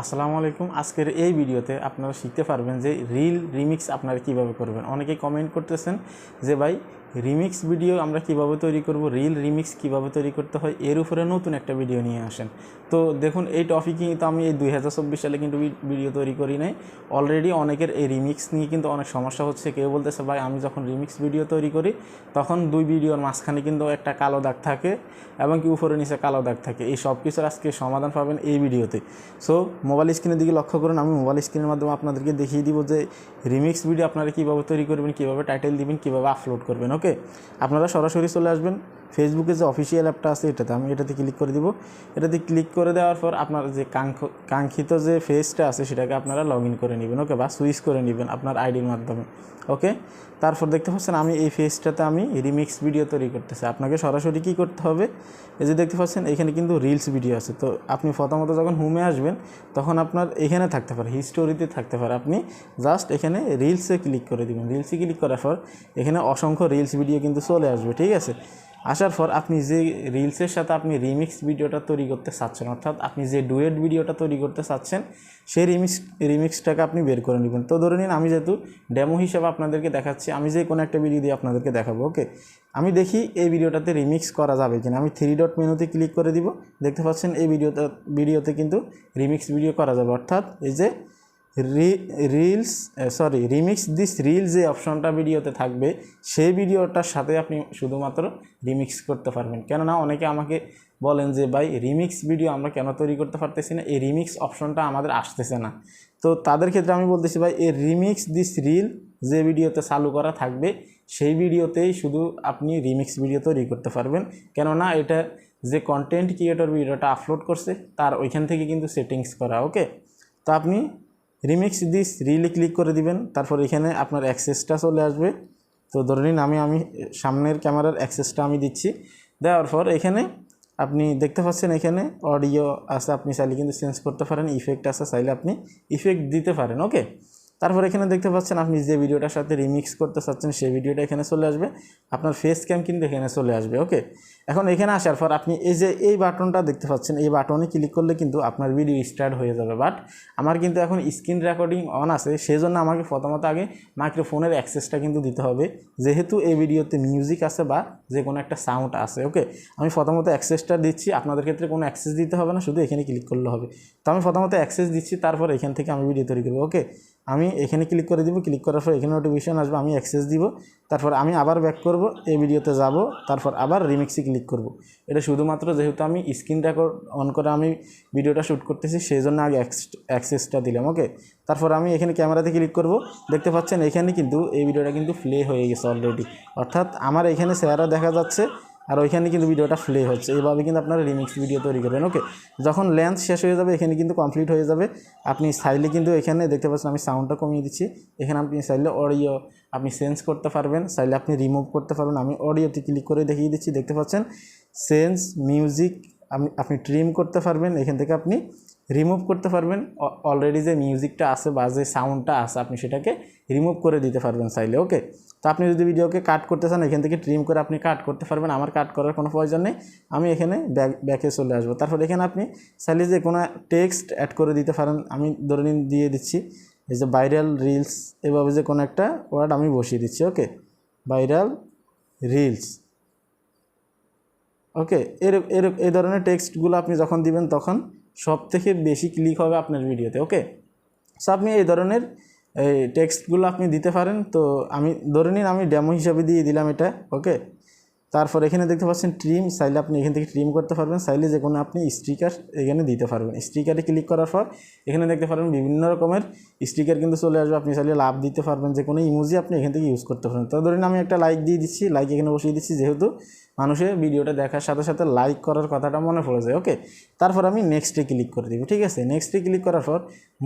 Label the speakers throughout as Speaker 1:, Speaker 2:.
Speaker 1: আসসালামু আলাইকুম। আজকের এই ভিডিওতে আপনারা শিখতে পারবেন যে রিল রিমিক্স আপনারা কীভাবে করবেন। অনেকেই কমেন্ট করতেছেন যে, ভাই রিমিক্স ভিডিও আমরা কীভাবে তৈরি করব, রিল রিমিক্স কীভাবে তৈরি করতে হয়, এর উপরে নতুন একটা ভিডিও নিয়ে আসেন। তো দেখুন, এই টপিকে তো আমি এই দুই হাজার চব্বিশ সালে কিন্তু ভিডিও তৈরি করি নাই। অলরেডি অনেকের এই রিমিক্স নিয়ে কিন্তু অনেক সমস্যা হচ্ছে। কেউ বলতেছে, ভাই, আমি যখন রিমিক্স ভিডিও তৈরি করি, তখন দুই ভিডিওর মাঝখানে কিন্তু একটা কালো দাগ থাকে এবং কি উপরে নিচে কালো দাগ থাকে। এই সব কিছুর আজকে সমাধান পাবেন এই ভিডিওতে। সো মোবাইল স্ক্রিনের দিকে লক্ষ্য করুন। আমি মোবাইল স্ক্রিনের মাধ্যমে আপনাদেরকে দেখিয়ে দিব যে রিমিক্স ভিডিও আপনারা কীভাবে তৈরি করবেন, কীভাবে টাইটেল দিবেন, কীভাবে আপলোড করবেন ওকে, আপনারা সরাসরি চলে আসবেন। ফেসবুকে যে অফিসিয়াল অ্যাপটা আছে এটাতে আমি এটাতে ক্লিক করে দিব। এটাতে ক্লিক করে দেওয়ার পর আপনার যে কাঙ্ক্ষ- কাঙ্ক্ষিত যে ফেসটা আছে সেটাকে আপনারা লগ করে নেবেন, ওকে, বা সুইচ করে নেবেন আপনার আইডির মাধ্যমে, ওকে? তারপর দেখতে পাচ্ছেন আমি এই ফেসটাতে আমি রিমিক্স ভিডিও তৈরি করতেছি। আপনাকে সরাসরি কী করতে হবে? এই যে দেখতে পাচ্ছেন, এখানে কিন্তু রিলস ভিডিও আছে। তো আপনি প্রথমত যখন হোমে আসবেন, তখন আপনার এখানে থাকতে পারে হিস্টোরিতে থাকতে পারে। আপনি জাস্ট এখানে রিলসে ক্লিক করে দিবেন। রিলসে ক্লিক করার পর এখানে অসংখ্য রিলস ভিডিও কিন্তু চলে আসবে, ঠিক আছে? আসার পর আপনি যে রিলসের সাথে আপনি রিমিক্স ভিডিওটা তৈরি করতে চাচ্ছেন, অর্থাৎ আপনি যে ডুয়েট ভিডিওটা তৈরি করতে চাচ্ছেন, সেই রিমিক্স, রিমিক্সটাকে আপনি বের করে নেবেন। তো ধরে নিন, আমি যেহেতু ডেমো হিসাবে আপনাদেরকে দেখাচ্ছি, আমি যে কোনো একটা ভিডিও দিয়ে আপনাদেরকে দেখাবো ওকে আমি দেখি এই ভিডিওটাতে রিমিক্স করা যাবে কিনা। আমি থ্রি ডট মেনুতে ক্লিক করে দিব, দেখতে পাচ্ছেন এই ভিডিওটা ভিডিওতে কিন্তু রিমিক্স ভিডিও করা যাবে। অর্থাৎ এই যে reels sorry remix this reel যে অপশনটা ভিডিওতে থাকবে, সেই ভিডিওটার সাথে আপনি শুধুমাত্র রিমিক্স করতে পারবেন। কেননা অনেকে আমাকে বলেন যে, ভাই রিমিক্স ভিডিও আমরা কেন তৈরি করতে পারতেছি না? এই রিমিক্স অপশনটা আমাদের আসতেছে না। তো তাদের ক্ষেত্রে আমি বলতেছি, ভাই, এই রিমিক্স দিস রিল যে ভিডিওতে চালু করা থাকবে, সেই ভিডিওতেই শুধু আপনি রিমিক্স ভিডিও তৈরি করতে পারবেন। কেননা এটা যে কন্টেন্ট ক্রিয়েটর ভিডিওটা আপলোড করছে, তার ওইখান থেকে কিন্তু সেটিংস করা ওকে তো আপনি রিমিক্স দিস রিলে ক্লিক করে দিবেন। তারপর এখানে আপনার অ্যাক্সেসটা চলে আসবে। তো ধরে নিন আমি আমি সামনের ক্যামেরার অ্যাক্সেসটা আমি দিচ্ছি। দেওয়ার পর এখানে আপনি দেখতে পাচ্ছেন এখানে অডিও আছে, আপনি চাইলে কিন্তু চেঞ্জ করতে পারেন ইফেক্ট আছে, চাইলে আপনি ইফেক্ট দিতে পারেন ওকে তারপর এখানে দেখতে পাচ্ছেন আপনি যে ভিডিওটার সাথে রিমিক্স করতে চাচ্ছেন, সেই ভিডিওটা এখানে চলে আসবে। আপনার ফেস ক্যাম কিন্তু এখানে চলে আসবে ওকে এখন এখানে আসার পর আপনি এই যে এই বাটনটা দেখতে পাচ্ছেন, এই বাটনে ক্লিক করলে কিন্তু আপনার ভিডিও স্টার্ট হয়ে যাবে। বাট আমার কিন্তু এখন স্ক্রিন রেকর্ডিং অন আছে সেই জন্য আমাকে প্রথমত আগে মাইক্রোফোনের অ্যাক্সেসটা কিন্তু দিতে হবে। যেহেতু এই ভিডিওতে মিউজিক আছে বা যে কোনো একটা সাউন্ড আছে ওকে আমি প্রথমত অ্যাক্সেসটা দিচ্ছি, আপনাদের ক্ষেত্রে কোনো অ্যাক্সেস দিতে হবে না, শুধু এখানে ক্লিক করলে হবে। তো আমি প্রথমত অ্যাক্সেস দিচ্ছি, তারপর এখান থেকে আমি ভিডিও তৈরি করব ওকে আমি এখানে ক্লিক করে দিব ক্লিক করার পর এখানে নোটিফিকেশন আসবে, আমি অ্যাক্সেস দিব, তারপর আমি আবার ব্যাক করব, এই ভিডিওতে যাব, তারপর আবার রিমিক্সে ক্লিক করব। এটা শুধুমাত্র যেহেতু আমি স্ক্রিন রেকর্ড অন করে আমি ভিডিওটা শ্যুট করতেছি সেই জন্য আগে অ্যাক্সেসটা দিলাম ওকে তারপর আমি এখানে ক্যামেরাতে ক্লিক করব, দেখতে পাচ্ছেন এখানে কিন্তু এই ভিডিওটা কিন্তু প্লে হয়ে গেছে অলরেডি অর্থাৎ আমার এখানে চেহারা দেখা যাচ্ছে আর ওইখানে কিন্তু ভিডিওটা প্লে হচ্ছে। এইভাবে কিন্তু আপনারা রিমিক্স ভিডিও তৈরি করবেন ওকে যখন লেন্স শেষ হয়ে যাবে, এখানে কিন্তু কমপ্লিট হয়ে যাবে। আপনি চাইলে কিন্তু এখানে দেখতে পাচ্ছেন, আমি সাউন্ডটা কমিয়ে দিচ্ছি। এখানে আপনি চাইলে অডিও আপনি চেঞ্জ করতে পারবেন চাইলে আপনি রিমুভ করতে পারবেন। আমি অডিওতে ক্লিক করে দেখিয়ে দিচ্ছি, দেখতে পাচ্ছেন? সেন্স মিউজিক আপনি আপনি ট্রিম করতে পারবেন, এখান থেকে আপনি রিমুভ করতে পারবেন। অলরেডি যে মিউজিকটা আছে বা যে সাউন্ডটা আছে, আপনি সেটাকে রিমুভ করে দিতে পারবেন চাইলে ওকে তো আপনি যদি ভিডিওকে কাট করতে চান, এখান থেকে ট্রিম করে আপনি কাট করতে পারবেন। আমার কাট করার কোনো প্রয়োজন নেই। আমি এখানে ব্যাক ব্যাকে চলে আসব। তারপর এখানে আপনি চাইলে যে কোনো টেক্সট অ্যাড করে দিতে পারেন। আমি ধরে নিন, দিয়ে দিচ্ছি। এই যে ভাইরাল রিলস এভাবে যে কোনো একটা ওয়ার্ড আমি বসিয়ে দিচ্ছি ওকে ভাইরাল রিলস ওকে, এর এর, এই ধরনের টেক্সটগুলো আপনি যখন দিবেন তখন সব থেকে বেশি ক্লিক হবে আপনার ভিডিওতে, ওকে? সো আপনি এই ধরনের, এই টেক্সটগুলো আপনি দিতে পারেন, তো আমি, ধরে নিন আমি ডেমো হিসাবে দিয়ে দিলাম এটা, ওকে? তারপর এখানে দেখতে পাচ্ছেন ট্রিম চাইলে আপনি এখান থেকে ট্রিম করতে পারবেন, চাইলে যে কোনো আপনি স্টিকার এখানে দিতে পারবেন। স্টিকারে ক্লিক করার পর এখানে দেখতে পারবেন বিভিন্ন রকমের স্টিকার কিন্তু চলে আসবে। আপনি চাইলে লাভ দিতে পারবেন, যে কোনো ইমোজি আপনি এখান থেকে ইউজ করতে পারবেন। তো ধরুন আমি একটা লাইক দিয়ে দিচ্ছি লাইক এখানে বসিয়ে দিচ্ছি, যেহেতু মানুষের ভিডিওটা দেখার সাথে সাথে লাইক করার কথাটা মনে পড়ে যায় ওকে তারপর আমি নেক্সটে ক্লিক করে দিব, ঠিক আছে? নেক্সটে ক্লিক করার পর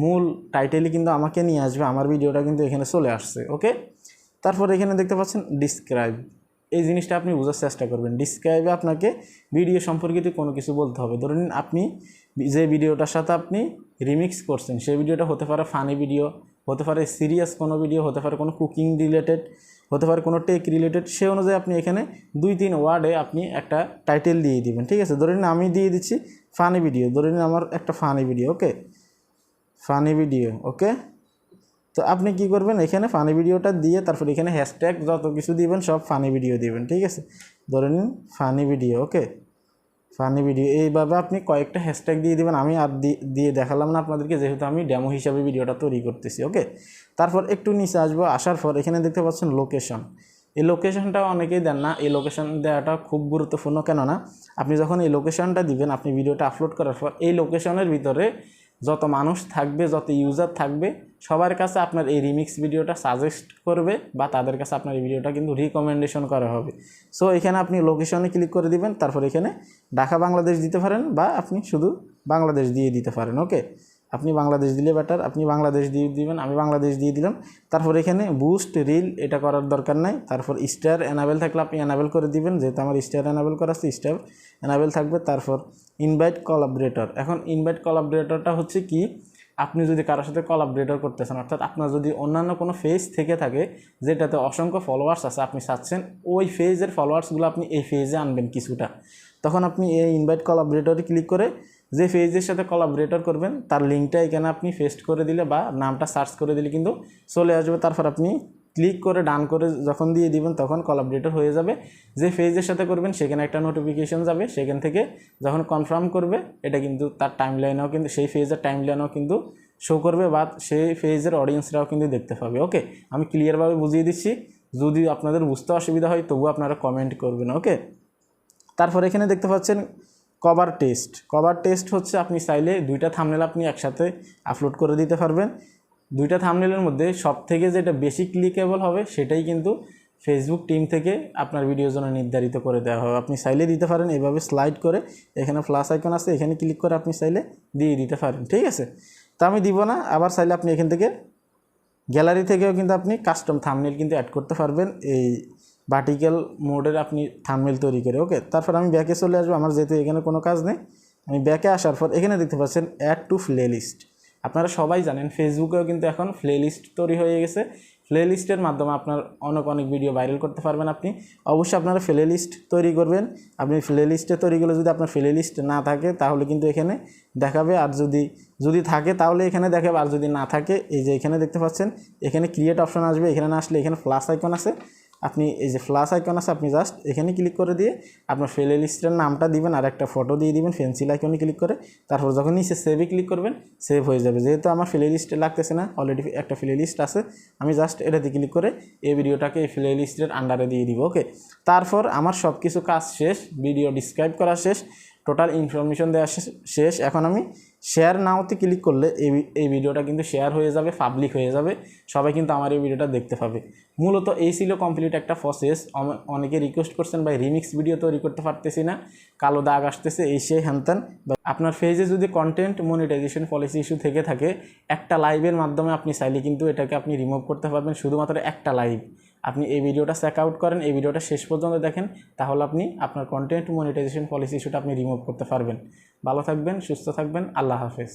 Speaker 1: মূল টাইটেলই কিন্তু আমাকে নিয়ে আসবে, আমার ভিডিওটা কিন্তু এখানে চলে আসছে ওকে তারপর এখানে দেখতে পাচ্ছেন ডিসক্রাইব এই জিনিসটা আপনি বোঝার চেষ্টা করবেন। ডিসক্রাইবে আপনাকে ভিডিও সম্পর্কিত কোনো কিছু বলতে হবে। ধরে নিন আপনি যে ভিডিওটার সাথে আপনি রিমিক্স করছেন, সেই ভিডিওটা হতে পারে ফানি ভিডিও হতে পারে সিরিয়াস কোনো ভিডিও হতে পারে কোনো কুকিং রিলেটেড হতে পারে কোনো টেক রিলেটেড সে অনুযায়ী আপনি এখানে দুই তিন ওয়ার্ডে আপনি একটা টাইটেল দিয়ে দিবেন, ঠিক আছে? ধরে নিন আমি দিয়ে দিচ্ছি ফানি ভিডিও ধরে নিন আমার একটা funny video okay funny video okay তো আপনি কি করবেন, এখানে ফানি ভিডিওটা দিয়ে তারপর এখানে হ্যাশট্যাগ যত কিছু দিবেন, সব ফানি ভিডিও দিবেন, ঠিক আছে? ধরে নিন funny video okay funny video এইভাবে আপনি কয়েকটা হ্যাশট্যাগ দিয়ে দিবেন, আমি আর দিয়ে দেখালাম না আপনাদেরকে, যেহেতু আমি ডেমো হিসাবে ভিডিওটা তৈরি করতেছি ওকে তারপর একটু নিচে আসব, আসার পর এখানে দেখতে পাচ্ছেন লোকেশন এই লোকেশনটা অনেকেই দেন না, এই লোকেশন দেওয়াটা খুব গুরুত্বপূর্ণ, কেননা আপনি যখন এই লোকেশনটা দিবেন, আপনি ভিডিওটা আপলোড করার পর, এই লোকেশনের ভিতরে যত মানুষ থাকবে, যত ইউজার থাকবে, সবার কাছে আপনার এই রিমিক্স ভিডিওটা সাজেস্ট করবে বা তাদের কাছে আপনার এই ভিডিওটা কিন্তু রিকমেন্ডেশন করা হবে। সো এখানে আপনি লোকেশনে ক্লিক করে দিবেন, তারপর এখানে ঢাকা বাংলাদেশ দিতে পারেন বা আপনি শুধু বাংলাদেশ দিয়ে দিতে পারেন ওকে আপনি বাংলাদেশ দিলে বেটার আপনি বাংলাদেশ দিয়ে দিবেন, আমি বাংলাদেশ দিয়ে দিলাম। তারপর এখানে বুস্ট রিল এটা করার দরকার নাই। তারপর স্টার অ্যানাবেল থাকলে আপনি অ্যানাবেল করে দিবেন। যেহেতু আমার স্টার অ্যানাবেল করা আছে স্টার অ্যানাবেল থাকবে। তারপর ইনভাইট কলাবরেটর এখন ইনভাইট কলাবরেটরটা হচ্ছে কি, আপনি যদি কারোর সাথে কলাবরেটর করতেছেন অর্থাৎ আপনার যদি অন্যান্য কোনো ফেজ থেকে থাকে, যেটাতে অসংখ্য ফলোয়ার্স আছে, আপনি চাচ্ছেন, ওই ফেজের ফলোয়ার্সগুলো আপনি এই ফেজে আনবেন কিছুটা। তখন আপনি এই ইনভাইট কলাবরেটরে ক্লিক করে যে ফেজের সাথে কলাবরেটর করবেন, তার লিঙ্কটা এখানে আপনি পেস্ট করে দিলে বা নামটা সার্চ করে দিলে কিন্তু চলে আসবে। তারপর আপনি ক্লিক করে ডান করে যখন দিয়ে দিবেন, তখন কলাবরেটর হয়ে যাবে। যে ফেজের সাথে করবেন, সেখানে একটা নোটিফিকেশন যাবে। সেখান থেকে যখন কনফার্ম করবে, এটা কিন্তু তার টাইম লাইনেও কিন্তু, সেই ফেজের টাইম লাইনেও কিন্তু শো করবে বা সেই ফেজের অডিয়েন্সরাও কিন্তু দেখতে পাবে। ওকে আমি ক্লিয়ারভাবে বুঝিয়ে দিচ্ছি। যদি আপনাদের বুঝতে অসুবিধা হয়, তবুও আপনারা কমেন্ট করবেন। ওকে তারপর এখানে দেখতে পাচ্ছেন কভার টেস্ট কভার টেস্ট হচ্ছে আপনি চাইলে দুইটা থামনেল আপনি একসাথে আপলোড করে দিতে পারবেন। দুইটা থামনেলের মধ্যে সব থেকে যেটা বেশি ক্লিকেবল হবে সেটাই কিন্তু ফেসবুক টিম থেকে আপনার ভিডিওর জন্য নির্ধারিত করে দেওয়া হবে। আপনি চাইলে দিতে পারেন, এভাবে স্লাইড করে এখানে প্লাস আইকন আছে, এখানে ক্লিক করে আপনি চাইলে দিয়ে দিতে পারেন, ঠিক আছে? তা আমি দিব না, আবার চাইলে আপনি এখান থেকে গ্যালারি থেকেও কিন্তু আপনি কাস্টম থামনেল কিন্তু অ্যাড করতে পারবেন। এই ভার্টিক্যাল মোডের আপনি থামনেল তৈরি করে ওকে তারপর আমি ব্যাকে চলে আসব, আমার যেহেতু এখানে কোনো কাজ নেই, আমি ব্যাকে আসার পর এখানে দেখতে পাচ্ছেন অ্যাড টু প্লে লিস্ট আপনারা সবাই জানেন ফেসবুকেও কিন্তু এখন প্লে লিস্ট তৈরি হয়ে গেছে। প্লে লিস্টের মাধ্যমে আপনার অনেক অনেক ভিডিও ভাইরাল করতে পারবেন আপনি। অবশ্যই আপনারা প্লে লিস্ট তৈরি করবেন। আপনি প্লে লিস্টে তৈরি করলে যদি আপনার প্লে লিস্ট না থাকে, তাহলে কিন্তু এখানে দেখাবে। আর যদি যদি থাকে, তাহলে এখানে দেখাবে। আর যদি না থাকে, এই যে এখানে দেখতে পাচ্ছেন, এখানে ক্রিয়েট অপশন আসবে। এখানে না আসলে এখানে প্লাস আইকন আছে। আপনি এই যে ফ্লাস আইকন আছে, আপনি জাস্ট এখানে ক্লিক করে দিয়ে আপনার প্লে লিস্টের নামটা দিবেন আর একটা ফটো দিয়ে দিবেন পেন্সিল আইকনে ক্লিক করে। তারপর যখন নিচে সেভে ক্লিক করবেন সেভ হয়ে যাবে। যেহেতু আমার প্লে লিস্টে লাগতেছে না অলরেডি একটা প্লে লিস্ট আছে, আমি জাস্ট এটাতে ক্লিক করে এই ভিডিওটাকে এই প্লে লিস্টের আন্ডারে দিয়ে দিব ওকে তারপর আমার সব কিছু কাজ শেষ ভিডিও ডিসক্রাইব করা শেষ। টোটাল ইনফরমেশন দেওয়া শেষ- এখন আমি শেয়ার নাওতে ক্লিক করলে এই এই ভিডিওটা কিন্তু শেয়ার হয়ে যাবে পাবলিক হয়ে যাবে। সবাই কিন্তু আমার এই ভিডিওটা দেখতে পাবে। মূলত এই ছিল কমপ্লিট একটা প্রসেস অনেকে রিকোয়েস্ট করছেন, ভাই রিমিক্স ভিডিও তৈরি করতে পারতেছি না। কালো দাগ আসতেছে, এই সেই হ্যানত্যান। আপনার পেজে যদি কন্টেন্ট মনিটাইজেশন পলিসি ইস্যু থেকে থাকে, একটা লাইভের মাধ্যমে আপনি চাইলে কিন্তু এটাকে আপনি রিমুভ করতে পারবেন। শুধুমাত্র একটা লাইভ আপনি এই ভিডিওটা চেক আউট করেন, এই ভিডিওটা শেষ পর্যন্ত দেখেন, তাহলে আপনি আপনার কন্টেন্ট মনিটাইজেশন পলিসি ইস্যুটা আপনি রিমুভ করতে পারবেন। ভালো থাকবেন, সুস্থ থাকবেন, আল্লাহ হাফেজ।